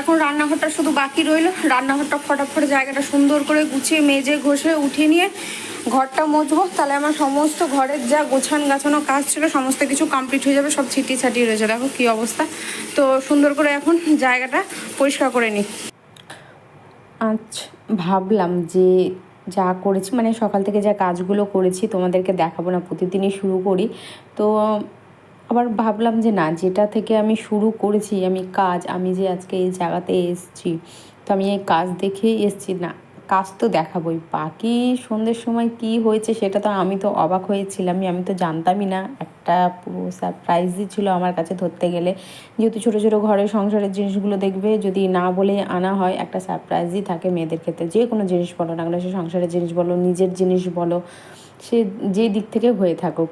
এখন রান্নাঘরটা শুধু বাকি রইল। রান্নাঘরটা ফটাফট জায়গাটা সুন্দর করে গুছিয়ে, মেজে, ঘষে, উঠিয়ে নিয়ে ঘরটা মুছবো। তাহলে আমার সমস্ত ঘরের যা গোছান গাছানো কাজ ছিল, সমস্ত কিছু কমপ্লিট হয়ে যাবে, সব ছিটিয়ে ছাটিয়ে রয়েছে। দেখো কী অবস্থা। তো সুন্দর করে এখন জায়গাটা পরিষ্কার করে নিই। আচ্ছা ভাবলাম যে যা করেছি মানে সকাল থেকে যা কাজগুলো করেছি, তোমাদেরকে দেখাবো না, প্রতিদিনই শুরু করি। তো আবার ভাবলাম যে না, যেটা থেকে আমি শুরু করেছি, আমি কাজ, আমি যে আজকে এই জায়গাতে এসেছি, তো আমি এই কাজ দেখেই এসেছি, না, কাজ তো দেখাবই। বাকি সন্ধ্যের সময় কি হয়েছে সেটা তো আমি তো অবাক হয়েছিলামই, আমি তো জানতামই না। একটা পুরো সারপ্রাইজই ছিল আমার কাছে ধরতে গেলে। যেহেতু ছোটো ছোটো ঘরের সংসারের জিনিসগুলো দেখবে, যদি না বলে আনা হয়, একটা সারপ্রাইজই থাকে মেয়েদের ক্ষেত্রে। যে কোনো জিনিস বলো না সে সংসারের জিনিস বলো, নিজের জিনিস বলো, সে যে দিক থেকে হয়ে থাকুক।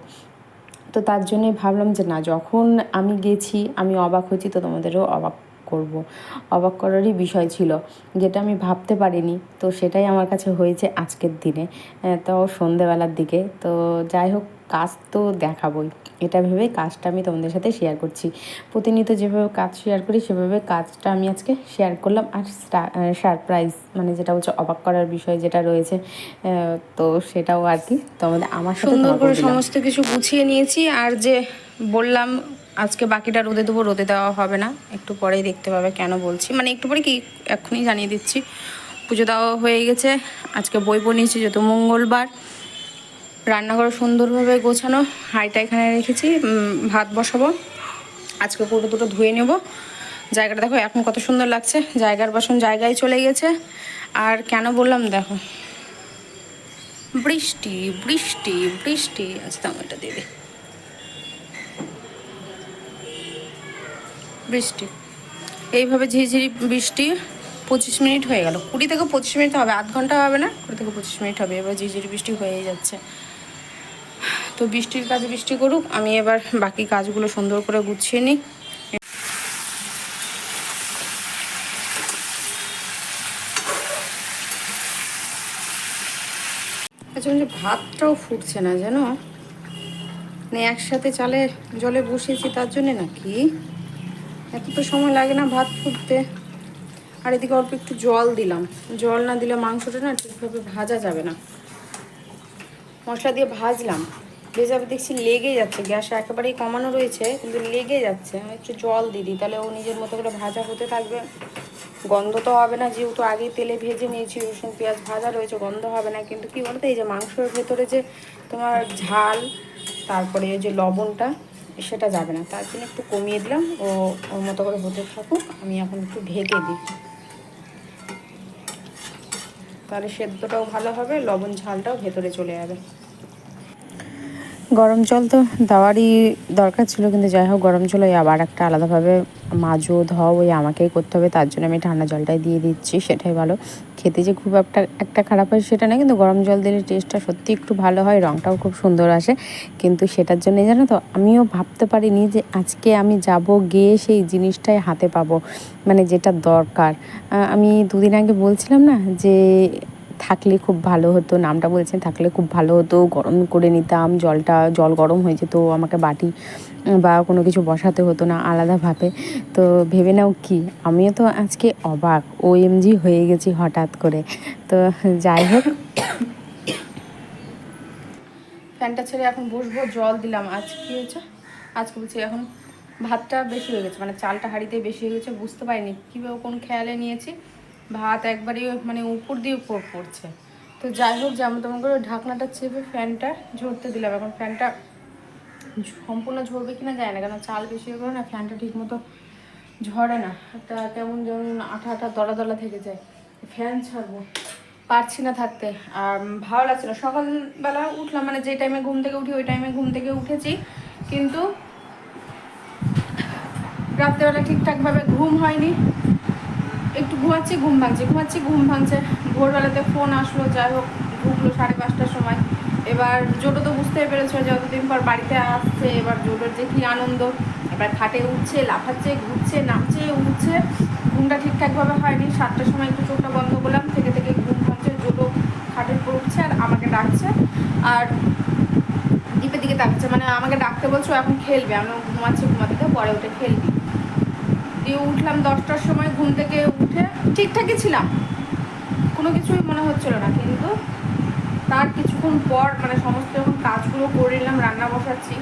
তো তার জন্যই ভাবলাম যে না, যখন আমি গেছি, আমি অবাক হয়েছি, তো তোমাদেরও অবাক করব। অবাক করারই বিষয় ছিল, যেটা আমি ভাবতে পারিনি। তো সেটাই আমার কাছে হয়েছে আজকের দিনে। তো সন্ধেবেলার দিকে। তো যাই হোক কাজ তো দেখাবই। এটা ভেবে কাজটা আমি তোমাদের সাথে শেয়ার করছি। প্রতিনিয়ত যেভাবে কাজ শেয়ার করি সেভাবে কাজটা আমি আজকে শেয়ার করলাম। আর সারপ্রাইজ মানে যেটা হচ্ছে অবাক করার বিষয় যেটা রয়েছে তো সেটাও আর কি তোমাদের আমার সুন্দর করে সমস্ত কিছু গুছিয়ে নিয়েছি। আর যে বললাম আজকে বাকিটা রোদে দেবো রোদে দেওয়া হবে না। একটু পরেই দেখতে পাবে কেন বলছি। মানে একটু পরে কি এক্ষুনি জানিয়ে দিচ্ছি। পুজো দেওয়া হয়ে গেছে। আজকে বই নিয়েছি যেহেতু মঙ্গলবার। রান্নাঘর সুন্দরভাবে গোছানো, হাঁড়িটা এখানে রেখেছি ভাত বসাবো। আজকে পুরো দুটো ধুয়ে নেব। জায়গাটা দেখো এখন কত সুন্দর লাগছে, জায়গার বাসন জায়গায় চলে গেছে। আর কেন বললাম দেখো, বৃষ্টি বৃষ্টি বৃষ্টি আচ্ছা দাম এটা দিই। বৃষ্টি, এইভাবে ঝিরিঝিরি বৃষ্টি, পঁচিশ মিনিট হয়ে গেল। কুড়ি থেকে পঁচিশ মিনিট হবে, আধ ঘণ্টা হবে না? কুড়ি থেকে পঁচিশ মিনিট হবে, এবার ঝিরিঝিরি বৃষ্টি হয়েই যাচ্ছে। তো বৃষ্টির কাজে বৃষ্টি করুক, আমি এবার বাকি কাজগুলো সুন্দর করে গুছিয়ে নিই। আচ্ছা ভাতটাও ফুটছে না জানো? মানে একসাথে চালে জলে বসিয়েছি, তার জন্যে নাকি? এত তো সময় লাগে না ভাত ফুটতে। আর এদিকে অল্প একটু জল দিলাম। জল না দিলে মাংসটা না ঠিকভাবে ভাজা যাবে না। মশলা দিয়ে ভাজলাম। ভেজাবে দেখছি লেগে যাচ্ছে গ্যাসটা একেবারেই কমানো রয়েছে, কিন্তু লেগে যাচ্ছে। আমি একটু জল দিয়ে দিই, তাহলে ও নিজের মতো করে ভাজা হতে থাকবে। গন্ধ তো হবে না, যেহেতু আগে তেলে ভেজে নিয়েছি, রসুন, পেঁয়াজ ভাজা রয়েছে, গন্ধ হবে না। কিন্তু কি বলতো, এই যে মাংসের ভেতরে যে তোমার ঝাল, তারপরে এই যে লবণটা, সেটা যাবে না। তার জন্য একটু কমিয়ে দিলাম, ও ওর মতো করে হতে থাকুক, আমি এখন একটু ঢেকে দিই। তাহলে সেদ্ধটাও ভালো হবে, লবণ ঝালটাও ভেতরে চলে যাবে। গরম জল তো দেওয়ারই দরকার ছিল, কিন্তু যাই হোক গরম জল ওই আবার একটা আলাদাভাবে মাজো ধোও ওই আমাকেই করতে হবে, তার জন্য আমি ঠান্ডা জলটাই দিয়ে দিচ্ছি, সেটাই ভালো। খেতে যে খুব একটা একটা খারাপ হয় সেটা না কিন্তু গরম জল দিলে টেস্টটা সত্যি একটু ভালো হয় রঙটাও খুব সুন্দর আসে। কিন্তু সেটার জন্যে জানো তো, আমিও ভাবতে পারিনি যে আজকে আমি যাব গিয়ে সেই জিনিসটাই হাতে পাবো মানে যেটা দরকার। আমি দুদিন আগে বলছিলাম না যে থাকলে খুব ভালো হতো, নামটা বলছেন, থাকলে খুব ভালো হতো, গরম করে নিতাম, জলটা, জল গরম হয়ে যেত, আমাকে বাটি বা কোনো কিছু বসাতে হতো না আলাদাভাবে। তো ভেবে নাও কি, আমিও তো আজকে অবাক ও ওএমজি হয়ে গেছি হঠাৎ করে। তো যাই হোক। ফ্যানটা ছেড়ে এখন বসবো, জল দিলাম আজ, কি হয়েছে? আজকে বলছি এখন ভাতটা বেশি হয়ে গেছে মানে চালটা হাঁড়িতে বেশি হয়ে গেছে, বুঝতে পারিনি, কীভাবে কোন খেয়ালে নিয়েছি। ভাত একবারই মানে উপর দিয়ে উপর পড়ছে। তো যাই হোক যেমন তেমন করে ঢাকনাটা চেপে ফ্যানটা ঝরতে দিলাম। এখন ফ্যানটা সম্পূর্ণ ঝরবে কিনা যায় না, কেন চাল বেশি গেলে না ফ্যানটা ঠিক মতো ঝরে না। একটা কেমন যেমন আঠা আঠা দলা দলা থেকে যায়। ফ্যান ছাড়বো। পারছি না থাকতে। আর ভালো লাগছে না। সকালবেলা উঠলাম মানে যে টাইমে ঘুম থেকে উঠি, ওই টাইমে ঘুম থেকে উঠেছি। কিন্তু রাত্রেবেলা ঠিকঠাকভাবে ঘুম হয়নি। একটু ঘুমাচ্ছি, ঘুম ভাঙছে, ঘুমাচ্ছি, ঘুম ভাঙছে। ভোরবেলাতে ফোন আসলো, যাই হোক, ঢুকলো সাড়ে পাঁচটার সময়। এবার জোটো তো বুঝতেই পেরেছ যে অতদিন পর বাড়িতে আসছে, এবার জোটোর যে কী আনন্দ। এবার খাটে উঠছে, লাফাচ্ছে, ঘুরছে, নামছে, উঠছে। ঘুমটা ঠিকঠাকভাবে হয়নি। সাতটার সময় একটু চোখটা বন্ধ করলাম, থেকে থেকে ঘুম ভাঙছে, জোটো খাটের উপর উঠছে আর আমাকে ডাকছে। আর দ্বীপের দিকে তাকাচ্ছে মানে আমাকে ডাকতে বলছো এখন খেলবে। আমি ঘুমাচ্ছি, ঘুমাতে পরে উঠে খেলবি। দিয়ে উঠলাম দশটার সময়, ঘুম থেকে উঠে ঠিকঠাকই ছিলাম। কোনো কিছুই মনে হচ্ছিল না, কিন্তু তার কিছুক্ষণ পর মানে সমস্ত যখন কাজগুলো করে নিলাম, রান্না বসাচ্ছি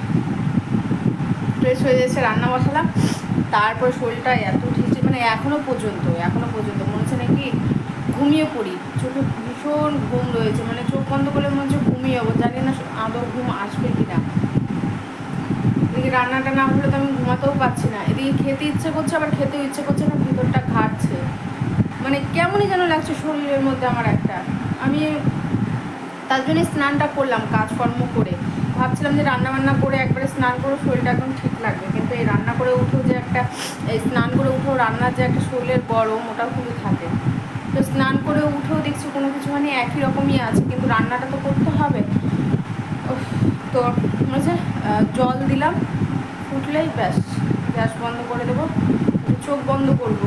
ফ্রেশ হয়ে যাচ্ছে রান্না বসালাম, তারপর শরীরটা এত ঠিকছে মানে এখনও পর্যন্ত এখনও পর্যন্ত মনে হচ্ছে নাকি ঘুমিয়ে পড়ি। চোখে ভীষণ ঘুম রয়েছে মানে চোখ বন্ধ করলে মনে হচ্ছে ঘুমিয়ে যাব, জানি না আদৌ ঘুম আসবে কি না এদিকে রান্নাটা না হলে তো আমি ঘুমাতেও পারছি না। এদিকে খেতে ইচ্ছে করছে, আবার খেতেও ইচ্ছে করছে না, ভিতরটা ঘাটছে। মানে কেমনই যেন লাগছে শরীরের মধ্যে আমার একটা। আমি তার জন্য স্নানটা করলাম, কাজকর্ম করে। ভাবছিলাম যে রান্না বান্না করে একবারে স্নান করে শরীরটা একদম ঠিক লাগবে। কিন্তু এই রান্না করে উঠেও যে একটা, এই স্নান করে উঠেও রান্নার যে একটা শরীরের গরম ওটা খুবই থাকে। তো স্নান করে উঠেও দেখছি কোনো কিছু মানে একই রকমই আছে, কিন্তু রান্নাটা তো করতে হবে। তো হচ্ছে জল দিলাম, ফুটলেই ব্যাস, গ্যাস বন্ধ করে দেবো, চোখ বন্ধ করব।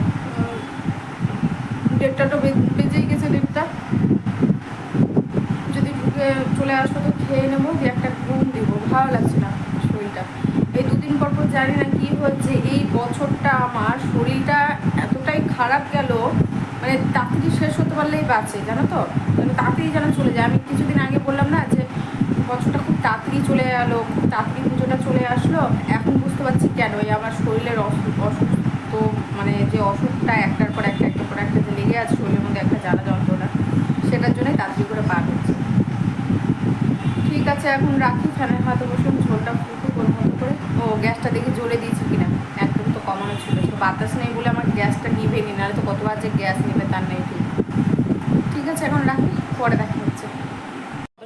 দেড়টা তো বেজেই গেছে দেড়টা। যদি ঢুকে চলে আসব তো খেয়ে নেব দিয়ে একটা ঘুম দেবো, ভালো লাগছে না শরীরটা। এই দুদিন পর পর জানি না কি হচ্ছে এই বছরটা আমার শরীরটা এতটাই খারাপ গেল মানে তাড়াতাড়ি শেষ হতে পারলেই বাঁচে, জানো তো? মানে তাড়াতাড়ি যেন চলে যায়। আমি কিছুদিন আগে বললাম না যে বছরটা খুব তাড়াতাড়ি চলে গেলো খুব তাড়াতাড়ি পুজোটা চলে আসলো। এখন বুঝতে পারছি কেন এই আমার শরীরের অসুখ অসুস্থ মানে যে অসুখটা একটার পর একটা, একটার পর একটা যে লেগে আছে শরীরের মধ্যে একটা জ্বালা যন্ত্রণা, সেটার জন্যই তাড়াতাড়ি করে পার হচ্ছে। ঠিক আছে, এখন রাখি, ফ্যানের হাতে বসে ঝোলটা ফুটে ওর মতো করে, ও গ্যাসটা দেখে জ্বলে দিয়েছি কিনা, একদম তো কমানো ছিল তো বাতাস নেই বলে আমার গ্যাসটা নিভে নি নাহলে তো কতবার যে গ্যাস নেবে তার নেই ঠিক। ঠিক আছে, এখন রাখি, পরে দেখা হচ্ছে।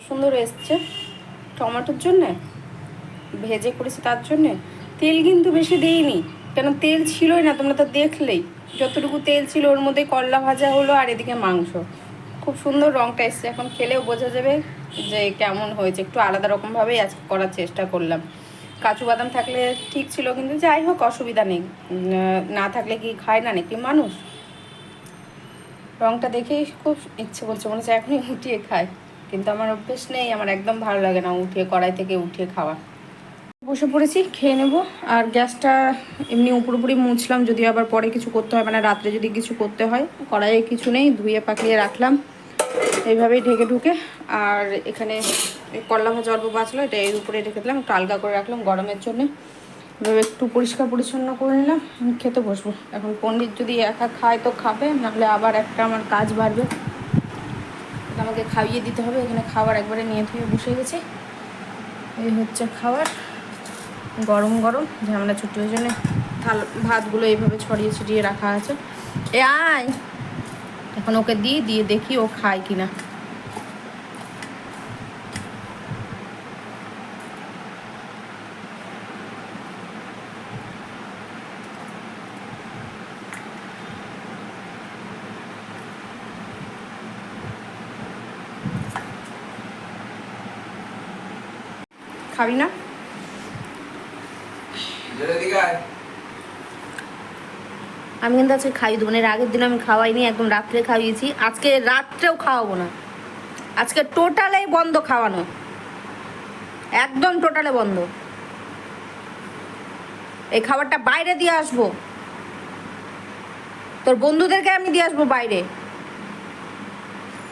সুন্দর এসছে। টমেটোর জন্যে? ভেজে করেছি তার জন্যে? তেল কিন্তু বেশি দেইনি, কেন তেল ছিলই না, তোমরা তো দেখলেই। যতটুকু তেল ছিল ওর মধ্যে করলা ভাজা হলো আর এদিকে মাংস। খুব সুন্দর রঙটা এসছে, এখন খেলেও বোঝা যাবে যে কেমন হয়েছে। একটু আলাদা রকমভাবেই আজকে করার চেষ্টা করলাম। কাজু বাদাম থাকলে ঠিক ছিল, কিন্তু যাই হোক, অসুবিধা নেই। না থাকলে কি খায় না নাকি মানুষ? রঙটা দেখেই খুব ইচ্ছে করছে, মনে হচ্ছে এখনই উঠিয়ে খায়। কিন্তু আমার অভ্যেস নেই, আমার একদম ভালো লাগে না উঠিয়ে কড়াই থেকে উঠিয়ে খাওয়া। বসে পড়েছি, খেয়ে নেব। আর গ্যাসটা এমনি উপরোপুরি মুছলাম যদি আবার পরে কিছু করতে হয় মানে রাত্রে যদি কিছু করতে হয়। কড়াইয়ে কিছু নেই, ধুয়ে পাকিয়ে রাখলাম। এইভাবেই ঢেকে ঢুকে, আর এখানে করলা ভাজা অল্প বাঁচলো, এটা এর উপরে রেখে দিলাম, একটু আলগা করে রাখলাম গরমের জন্য। এভাবে একটু পরিষ্কার পরিচ্ছন্ন করে নিলাম খেতে বসবো। এখন পণ্ডিত যদি একা খায় তো খাবে, নাহলে আবার একটা আমার কাজ বাড়বে। আমাকে খাইয়ে দিতে হবে, এখানে খাবার একবারে নিয়ে ধুয়ে বসে গেছি। এই হচ্ছে খাবার। গরম গরম, ঝামেলা ছুটি ওই জন্য থাল, ভাতগুলো এইভাবে ছড়িয়ে ছিটিয়ে রাখা আছে। এ আয়, এখন ওকে দিই, দিয়ে দেখি ও খায় কিনা। খাবি না। আমি কিন্তু আজকে খাইয়ে দেবো এর আগের দিন আমি খাওয়াইনি একদম রাত্রে খাইয়েছি। আজকে রাত্রেও খাওয়াবো না। আজকে টোটালে বন্ধ খাওয়ানো। একদম টোটালে বন্ধ। এই খাবারটা বাইরে দিয়ে আসব। তোর বন্ধুদেরকে আমি দিয়ে আসব বাইরে।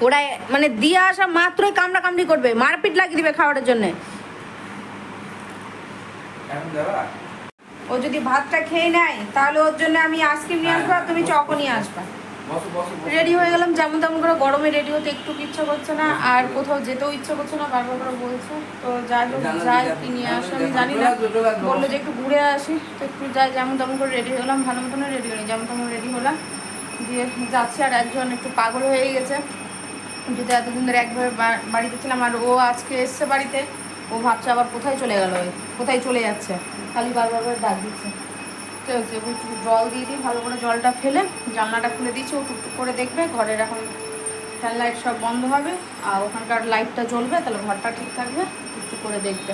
ওরা মানে দিয়ে আসা মাত্রই কামড়া কামড়ি করবে মারপিট লাগিয়ে দিবে খাবারের জন্যে? ও যদি ভাতটা খেয়ে নেয় তাহলে ওর জন্য আমি আইসক্রিম নিয়ে আসব আর তুমি চকও নিয়ে আসবা। রেডি হয়ে গেলাম যেমন তেমন করে গরমে রেডি হতে একটু ইচ্ছা করছে না আর কোথাও যেতেও ইচ্ছা করছে না বারবার করে বলছে। তো যাই হোক যাই কি নিয়ে আসে আমি জানি না। বলল যে একটু ঘুরে আসি। তো একটু যাই যেমন তেমন করে রেডি হয়ে গেলাম ভালো মতন রেডি হয়নি যেমন তেমন রেডি হলাম। দিয়ে যাচ্ছি আর একজন একটু পাগল হয়ে গেছে। যদি এতদিন ধরে একভাবে বাড়িতে ছিলাম আর ও আজকে এসছে বাড়িতে। ও ভাবছে আবার কোথায় চলে গেল কোথায় চলে যাচ্ছে? খালি বারবার করে ডাক দিচ্ছে। তো ওকে একটু জল দিয়ে দিই ভালো করে জলটা ফেলে জানলাটা খুলে দিচ্ছি ও টুকটুক করে দেখবে ঘরের এখন ফ্যান লাইট সব বন্ধ হবে আর ওখানকার লাইটটা জ্বলবে তাহলে ঘরটা ঠিক থাকবে টুকটুক করে দেখবে।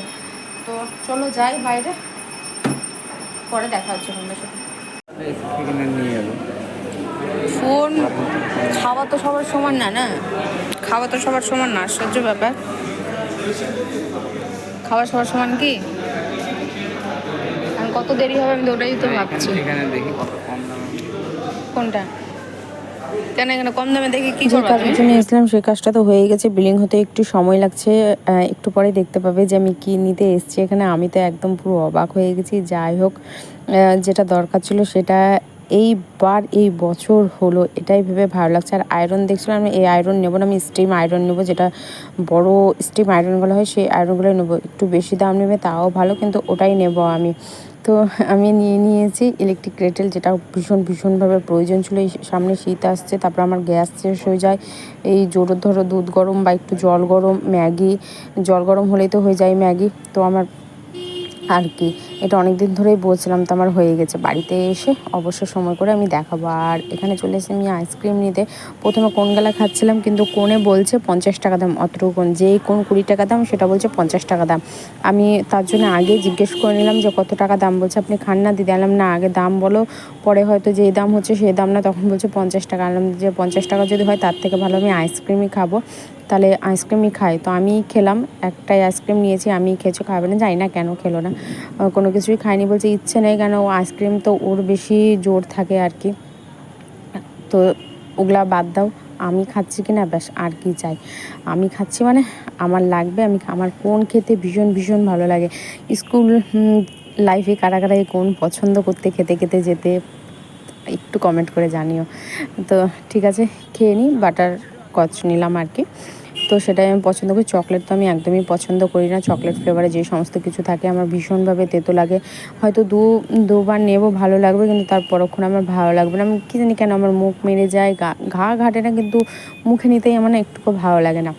তো চলো যাই বাইরে পরে দেখা হচ্ছে তোমাদের সাথে। ফোন খাওয়া তো সবার সমান না না? খাওয়া তো সবার সমান না আশ্চর্য ব্যাপার। খাওয়া সবার সমান কি? আর কত দেরি হবে আমি তো ওটাই তো ভাবছি। এখানে দেখি কত কম দামে। কোনটা? কেন এখানে কম দামে দেখে কি যে কাজের জন্য এসেছিলাম সেই কাজটা তো হয়ে গেছে। বিলিং হতে একটু সময় লাগছে একটু পরে দেখতে পাবে যে আমি কি নিতে এসেছি এখানে। আমি তো একদম পুরো অবাক হয়ে গেছি। যাই হোক যেটা দরকার ছিল সেটা এইবার এই বছর হলো, এটাই ভেবে ভালো লাগছে। আর আয়রন দেখছিলাম আমি, এই আয়রন নেব না, আমি স্টিম আয়রন নেব, যেটা বড় স্টিম আয়রনগুলো হয়, সেই আয়রনগুলো নেব। একটু বেশি দাম নেবে তাও ভালো, কিন্তু ওটাই নেব আমি। তো আমি নিয়ে নিয়েছি ইলেকট্রিক কেটেল যেটা ভীষণ, ভীষণভাবে প্রয়োজন ছিল। এই সামনে শীত আসছে, তারপর আমার গ্যাস শেষ হয়ে যায়। এই জোর ধরো দুধ গরম বা একটু জল গরম, ম্যাগি, জল গরম হলেই তো হয়ে যায় ম্যাগি। তো আমার আর কি? এটা অনেক দিন ধরেই বলছিলাম তো আমার হয়ে গেছে। বাড়িতে এসে অবশ্য সময় করে আমি দেখাবো। আর এখানে চলে এসে আমি আইসক্রিম নিতে প্রথমে কোন গেলা খাচ্ছিলাম কিন্তু কোনে বলছে পঞ্চাশ টাকা দাম। অতটুকু কোন যেই কোন কুড়ি টাকা দাম সেটা বলছে পঞ্চাশ টাকা দাম। আমি তার জন্য আগে জিজ্ঞেস করে নিলাম যে কত টাকা দাম? বলছে, আপনি খান না দিদি। আনলাম না, আগে দাম বলো। পরে হয়তো যেই দাম হচ্ছে সেই দাম না। তখন বলছে পঞ্চাশ টাকা। আনলাম যে পঞ্চাশ টাকা যদি হয় তার থেকে ভালো আমি আইসক্রিমই খাব। তাহলে আইসক্রিমই খাই। তো আমি খেলাম, একটাই আইসক্রিম নিয়েছি, আমি খেয়েছো, খাবে না, জানি না কেন খেলো না। কোনো কিছুই খাইনি বলছে, ইচ্ছে নেই কেন আইসক্রিম তো ওর বেশি জোর থাকে আর কি। তো ওগুলা বাদ দাও, আমি খাচ্ছি কি না ব্যাস, আর কি চাই। আমি খাচ্ছি মানে আমার লাগবে, আমি আমার কোন খেতে ভীষণ ভীষণ ভালো লাগে। স্কুল লাইফে কারা কারা কোন পছন্দ করতে, খেতে খেতে যেতে, একটু কমেন্ট করে জানিও। তো ঠিক আছে, খেয়ে নিই বাটার কচ নিলাম আর কি। তো সেটাই আমি পছন্দ করি। চকলেট তো আমি একদমই পছন্দ করি না। চকলেট ফ্লেভারে যে সমস্ত কিছু থাকে আমার ভীষণভাবে তেতো লাগে। হয়তো দু, দুবার নেব ভালো লাগবে কিন্তু তার পরক্ষণ আমার ভালো লাগবে না। আমি কী জানি কেন আমার মুখ মেরে যায় ঘা ঘাটে না কিন্তু মুখে নিতেই আমার না একটুকু ভালো লাগে না।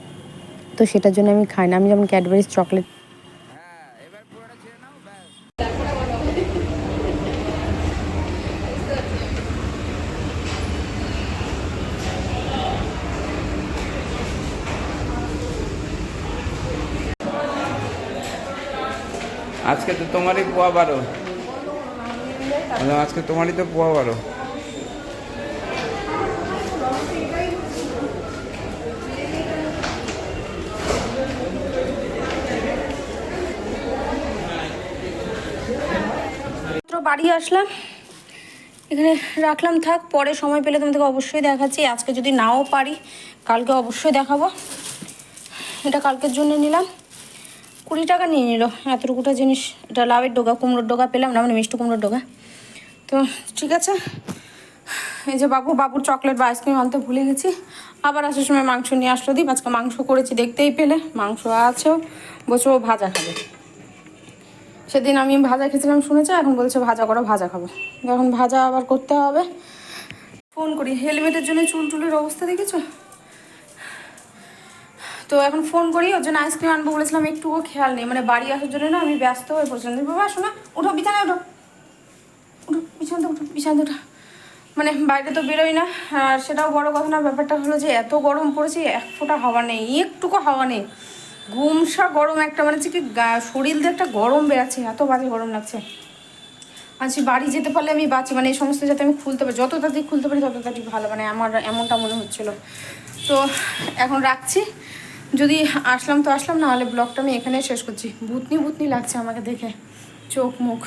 তো সেটার জন্য আমি খাই না। আমি যেমন ক্যাডবেরিজ চকলেট আজকে তো তোমারই পোয়া বারো। আজকে তোমারই তো পোয়া বারো। বাড়ি আসলাম। এখানে রাখলাম, থাক, পরে সময় পেলে তোমাদেরকে অবশ্যই দেখাচ্ছি। আজকে যদি নাও পারি, কালকে অবশ্যই দেখাবো। এটা কালকের জন্য নিলাম। কুড়ি টাকা নিয়ে নিল। এতটুকুটা জিনিস, এটা লাভের ডোকা কুমড়োর ডোকা পেলাম না মানে মিষ্টি কুমড়োর ডোকা তো ঠিক আছে, এই যে বাবু, বাবুর চকলেট বা আইসক্রিম আনতে ভুলে গেছি। আবার আসার সময় মাংস নিয়ে আসলো দিই আজকে মাংস করেছি দেখতেই পেলে, মাংস আছেও, বলছে ও ভাজা খাবে। সেদিন আমি ভাজা খেয়েছিলাম শুনেছে, এখন বলছে ভাজা করো, ভাজা খাব। এখন ভাজা আবার করতে হবে। ফোন করি, হেলমেটের জন্য চুল টুলের অবস্থা দেখেছ? তো এখন ফোন করি, ওর জন্য আইসক্রিম আনব বলেছিলাম, একটুও খেয়াল নেই। মানে বাড়ি আসার জন্য না আমি ব্যস্ত হয়ে পড়ছিলাম। বাবা শোনা, উঠো, বিছানায় উঠো। উঠো, বিছানাতে উঠো বিছানাতে উঠো। মানে বাইরে তো বেরোই না। আর সেটাও বড় কথা না, ব্যাপারটা হলো যে এত গরম পড়েছে, এক ফোঁটা হাওয়া নেই, একটুকু হাওয়া নেই। ঘুমসা গরম একটা মানে হচ্ছে কি শরীর দিয়ে একটা গরম বেরাচ্ছে এত বাজে গরম লাগছে। আচ্ছা বাড়ি যেতে পারলে আমি বাঁচি মানে এই সমস্ত যাতে আমি খুলতে পারি যত তাড়াতাড়ি খুলতে পারি তত তাড়াতাড়ি ভালো মানে আমার এমনটা মনে হচ্ছিল। তো এখন রাখছি। যদি আসলাম তো আসলাম না হলে ব্লগটা আমি এখানে শেষ করছি। ভূতনি ভূতনি লাগছে আমাকে দেখে। চোখ মুখ।